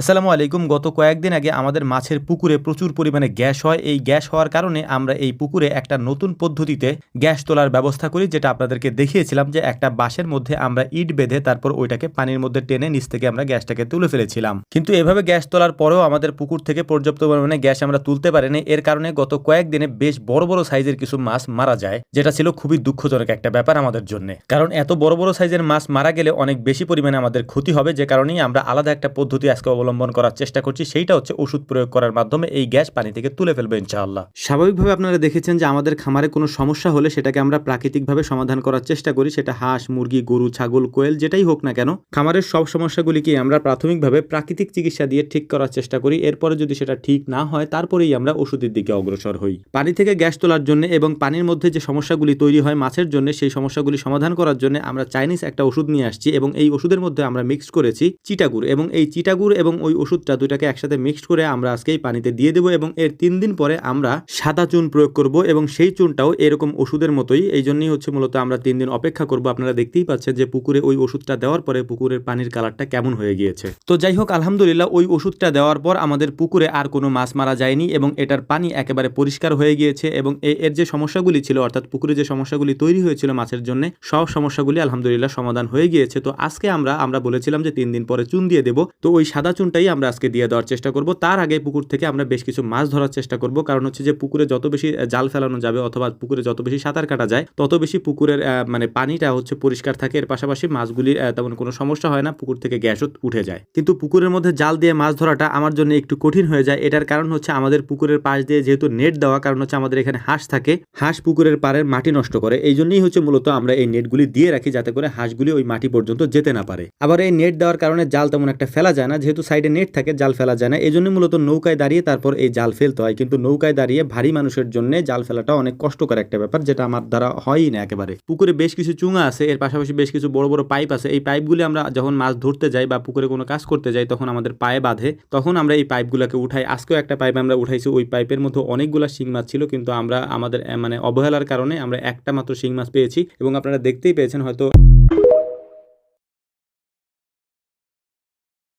আসসালামু আলাইকুম। গত কয়েকদিন আগে আমাদের মাছের পুকুরে প্রচুর পরিমাণে গ্যাস হয়। এই গ্যাস হওয়ার কারণে আমরা এই পুকুরে একটা নতুন পদ্ধতিতে গ্যাস তোলার ব্যবস্থা করি, যেটা আপনাদেরকে দেখিয়েছিলাম যে একটা বাঁশের মধ্যে আমরা ইট বেঁধে তারপর ওইটাকে পানির মধ্যে টেনে নিচ থেকে আমরা গ্যাসটাকে তুলে ফেলেছিলাম। কিন্তু এভাবে গ্যাস তোলার পরেও আমাদের পুকুর থেকে পর্যাপ্ত পরিমাণে গ্যাস আমরা তুলতে পারিনি। এর কারণে গত কয়েকদিনে বেশ বড় বড় সাইজের কিছু মাছ মারা যায়, যেটা ছিল খুবই দুঃখজনক একটা ব্যাপার আমাদের জন্য। কারণ এত বড় বড় সাইজের মাছ মারা গেলে অনেক বেশি পরিমাণে আমাদের ক্ষতি হবে, যে কারণেই আমরা আলাদা একটা পদ্ধতি আজকে অবলম্বন করার চেষ্টা করছি, সেইটা হচ্ছে ওষুধ প্রয়োগ করার মাধ্যমে এই গ্যাস পানি থেকে তুলে ফেলবে ইনশাআল্লাহ। স্বাভাবিকভাবে আপনারা দেখেছেন যে আমাদের খামারে কোনো সমস্যা হলে সেটাকে আমরা প্রাকৃতিকভাবে সমাধান করার চেষ্টা করি, সেটা হাঁস, মুরগি, গরু, ছাগল, কোয়েল, যেটাই হোক না কেন। খামারের সব সমস্যাগুলিকে আমরা প্রাথমিকভাবে প্রাকৃতিক চিকিৎসা দিয়ে ঠিক করার চেষ্টা করি, এরপরে যদি সেটা ঠিক না হয়, তারপরেই আমরা ওষুধের দিকে অগ্রসর হই। পানি থেকে গ্যাস তোলার জন্য এবং পানির মধ্যে যে সমস্যাগুলি তৈরি হয় মাছের জন্য, সেই সমস্যাগুলি সমাধান করার জন্য আমরা চাইনিজ একটা ওষুধ নিয়ে আসছি এবং এই ওষুধের মধ্যে আমরা মিক্স করেছি চিটাগুড় এবং এই চিটাগুড় এবং ওই ওষুধটা দুটাকে একসাথে মিক্সড করে আমরা আজকে পানিতে দিয়ে দেবো এবং এর তিন দিন পরে আমরা সাদা চুন প্রয়োগ করব এবং সেই চুনটাও এরকম ওষুধের মতোই, এই জন্যই হচ্ছে মূলত আমরা তিন দিন অপেক্ষা করব। আপনারা দেখতেই পাচ্ছেন যে পুকুরে ওই ওষুধটা দেওয়ার পরে পুকুরের পানির কালারটা কেমন হয়ে গিয়েছে। তো যাই হোক, আলহামদুলিল্লাহ ওই ওষুধটা দেওয়ার পর আমাদের পুকুরে আর কোনো মাছ মারা যায়নি এবং এটার পানি একেবারে পরিষ্কার হয়ে গিয়েছে এবং এর যে সমস্যাগুলি ছিল, অর্থাৎ পুকুরে যে সমস্যাগুলি তৈরি হয়েছিল মাছের জন্য, সব সমস্যাগুলি আলহামদুলিল্লাহ সমাধান হয়ে গিয়েছে। তো আজকে আমরা আমরা বলেছিলাম যে তিন দিন পরে চুন দিয়ে দেবো। তো ওই সাদা চুনটাই আমরা আজকে দিয়ে দেওয়ার চেষ্টা করব। তার আগে পুকুর থেকে আমরা বেশ কিছু মাছ ধরার চেষ্টা করব। কারণ হচ্ছে যে পুকুরে যত বেশি জাল ফেলানো যাবে অথবা পুকুরে যত বেশি সাঁতার কাটা যায়, তত বেশি পুকুরের মানে পানিটা হচ্ছে পরিষ্কার থাকে। এর পাশাপাশি মাছগুলির তেমন কোনো সমস্যা হয় না, পুকুর থেকে গ্যাসও উঠে যায়। কিন্তু পুকুরের মধ্যে জাল দিয়ে মাছ ধরাটা আমার জন্য একটু কঠিন হয়ে যায়। এটার কারণ হচ্ছে আমাদের পুকুরের পাশ দিয়ে যেহেতু নেট দেওয়া, কারণ হচ্ছে আমাদের এখানে হাঁস থাকে, হাঁস পুকুরের পাড়ের মাটি নষ্ট করে। এই জন্যই হচ্ছে মূলত আমরা এই নেটগুলি দিয়ে রাখি, যাতে করে হাঁসগুলি ওই মাটি পর্যন্ত যেতে না পারে। আবার এই নেট দেওয়ার কারণে জাল তেমন একটা ফেলা যায় না। যেহেতু সাইডে নেট থাকে, জাল ফেলা যায় না। এই জন্য মূলত নৌকায় দাঁড়িয়ে তারপর এই জাল ফেলতে হয়। কিন্তু নৌকায় দাঁড়িয়ে ভারী মানুষের জন্য জাল ফেলাটা অনেক কষ্টকর একটা ব্যাপার, যেটা আমার দ্বারা হয়ই না একেবারে। পুকুরে বেশ কিছু চুঙা আছে, এর পাশাপাশি বেশ কিছু বড় বড় পাইপ আছে। এই পাইপগুলি আমরা যখন মাছ ধরতে যাই বা পুকুরে কোনো কাজ করতে যাই, তখন আমাদের পায়ে বাঁধে। তখন আমরা এই পাইপগুলোকে উঠাই। আজকেও একটা পাইপ আমরা উঠাইছি। ওই পাইপের মধ্যে অনেকগুলো শিং মাছ ছিল, কিন্তু আমরা আমাদের মানে অবহেলার কারণে আমরা একটা মাত্র শিং মাছ পেয়েছি। এবং আপনারা দেখতেই পেয়েছেন হয়তো